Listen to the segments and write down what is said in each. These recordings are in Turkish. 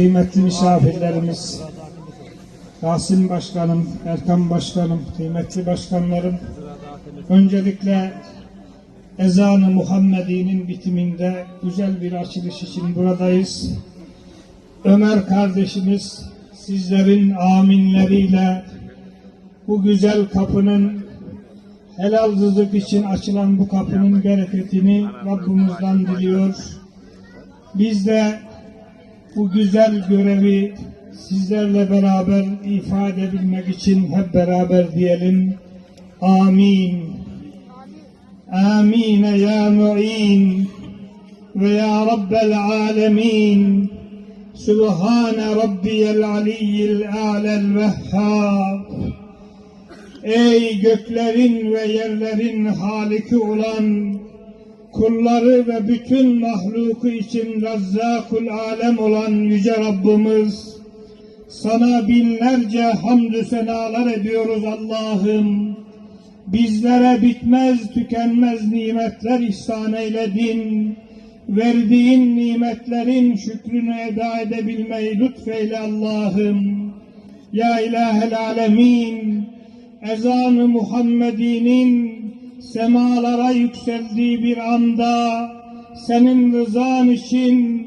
Kıymetli misafirlerimiz, Rasim Başkanım, Erkan Başkanım, kıymetli başkanlarım, öncelikle ezanı Muhammedi'nin bitiminde güzel bir açılış için buradayız. Ömer kardeşimiz sizlerin aminleriyle bu güzel kapının helal rızık için açılan bu kapının bereketini Rabbimizden diliyor. Biz de bu güzel görevi sizlerle beraber ifade edebilmek için hep beraber diyelim. Amin. Amin ya mu'in ve ya Rabbel alemin. Sübhane Rabbiyel aliyyil a'lel vehhab. Ey göklerin ve yerlerin haliki olan kulları ve bütün mahluku için Razzakul Alem olan Yüce Rabbimiz, sana binlerce hamdü senalar ediyoruz Allah'ım. Bizlere bitmez tükenmez nimetler ihsan eyledin. Verdiğin nimetlerin şükrünü eda edebilmeyi lütfeyle Allah'ım. Ya İlahel Alemin, ezanı Muhammedi'nin semalara yükseldiği bir anda senin rızan için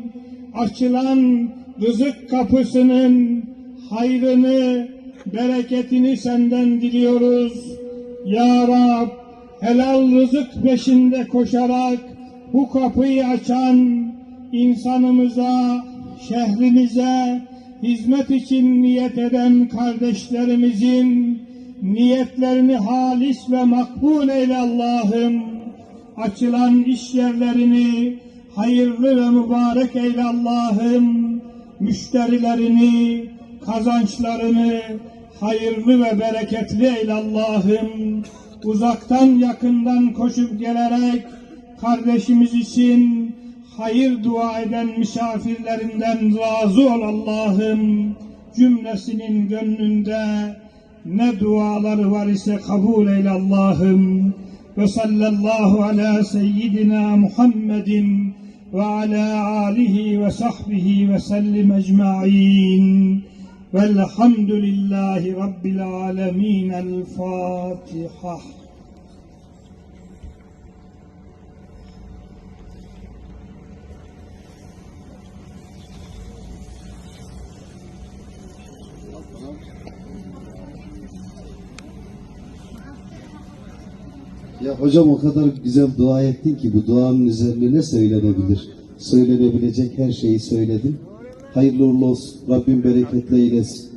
açılan rızık kapısının hayrını, bereketini senden diliyoruz. Ya Rab, helal rızık peşinde koşarak bu kapıyı açan insanımıza, şehrimize hizmet için niyet eden kardeşlerimizin niyetlerini halis ve makbul eyle Allah'ım. Açılan iş yerlerini hayırlı ve mübarek eyle Allah'ım. Müşterilerini, kazançlarını hayırlı ve bereketli eyle Allah'ım. Uzaktan yakından koşup gelerek kardeşimiz için hayır dua eden misafirlerinden razı ol Allah'ım. Cümlesinin gönlünde ne duaları var ise kabul eyle Allah'ım. Ve sallallahu ala seyyidina Muhammedin ve ala alihi ve sahbihi ve sellim ecma'in. Velhamdülillahi Rabbil alemin. El Fatiha. Ya hocam o kadar güzel dua ettin ki bu duanın üzerine ne söylenebilir? Söylenebilecek her şeyi söyledin. Hayırlı uğurlu olsun. Rabbim bereketle eylesin.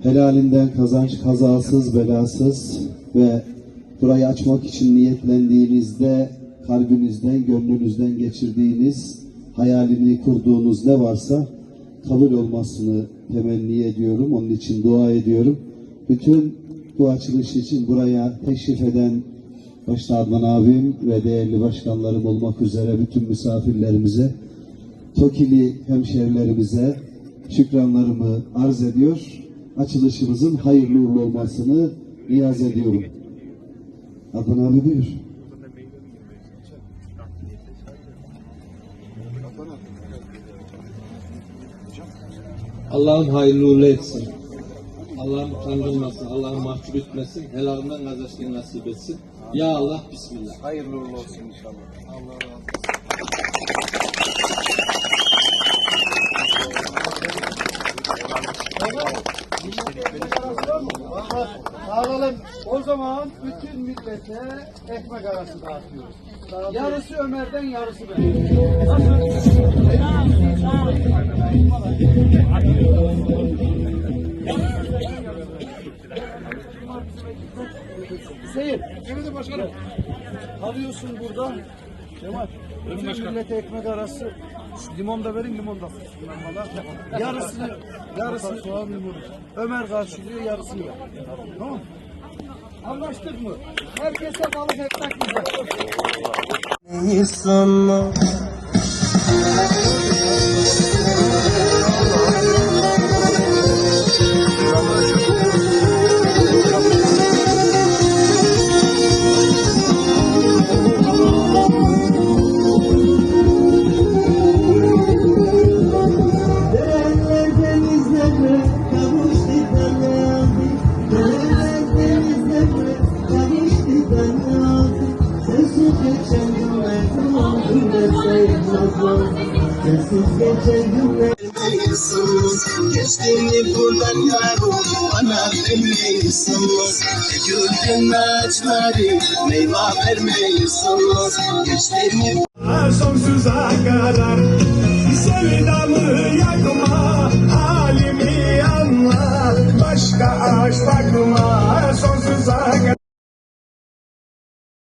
Helalinden kazanç kazasız belasız ve burayı açmak için niyetlendiğinizde kalbinizden, gönlünüzden geçirdiğiniz, hayalini kurduğunuz ne varsa kabul olmasını temenni ediyorum. Onun için dua ediyorum. Bütün bu açılış için buraya teşrif eden başta Adnan abim ve değerli başkanlarım olmak üzere bütün misafirlerimize, Tokili hemşehrilerimize şükranlarımı arz ediyor. Açılışımızın hayırlı uğurlu olmasını niyaz ediyorum. Adnan abi buyur. Allah'ın hayırlı uğurlu etsin. Allah'ın utandırmasın, Allah'ın mahcup etmesin, helalından kazançlı nasip etsin. Ya Allah, Bismillah. Hayırlı uğurlu olsun inşallah. Allah razı olsun. Dağılalım. O zaman bütün millete ekmek arası dağıtıyoruz. Yarısı Ömer'den yarısı benim. Hüseyin. Başkanım. Alıyorsun burada. Cemal. Bütün millete ekmek arası. Şu limon da verin limon da. Bana. Yarısını, yarısını soğan limonu. Ömer karşılıyor yarısını ver. Tamam mı? Anlaştık mı? Herkese balık ekmek bize. sana Geçtiğini buradan yarım Bana vermiyorsunuz Gülgün ağaçları Meyve vermiyorsunuz Geçtiğini sonsuza kadar